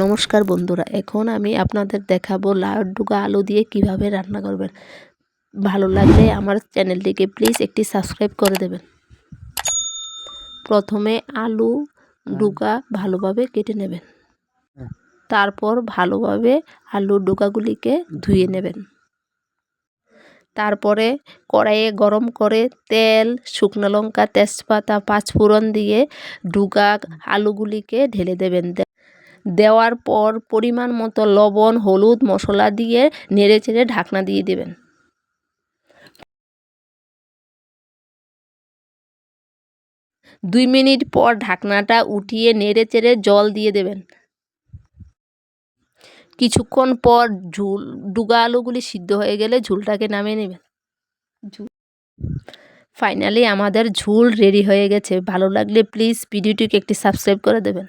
নমস্কার বন্ধুরা এখন আমি আপনাদের দেখাবো লাউয়ের ডুগা আলু দিয়ে কীভাবে রান্না করবেন। ভালো লাগলে আমার চ্যানেলটিকে প্লিজ একটি সাবস্ক্রাইব করে দেবেন। প্রথমে আলু ডুগা ভালোভাবে কেটে নেবেন। তারপর ভালোভাবে আলু ডুগাগুলিকে ধুয়ে নেবেন। তারপরে কড়াইয়ে গরম করে তেল শুকনো লঙ্কা তেজপাতা পাঁচফোড়ন দিয়ে ডুগা আলুগুলিকে ঢেলে দেবেন। দেওয়ার পর পরিমাণ মতো লবণ, হলুদ মশলা দিয়ে নেড়ে চেড়ে ঢাকনা দিয়ে দেবেন। দুই মিনিট পর ঢাকনাটা উঠিয়ে নেড়ে চেড়ে জল দিয়ে দেবেন। কিছুক্ষণ পর ঝুল, ডুগা আলুগুলি সিদ্ধ হয়ে গেলে ঝুলটাকে নামিয়ে নেবেন। ফাইনালি আমাদের ঝুল রেডি হয়ে গেছে। ভালো লাগলে প্লিজ ভিডিওটিকে একটি সাবস্ক্রাইব করে দেবেন।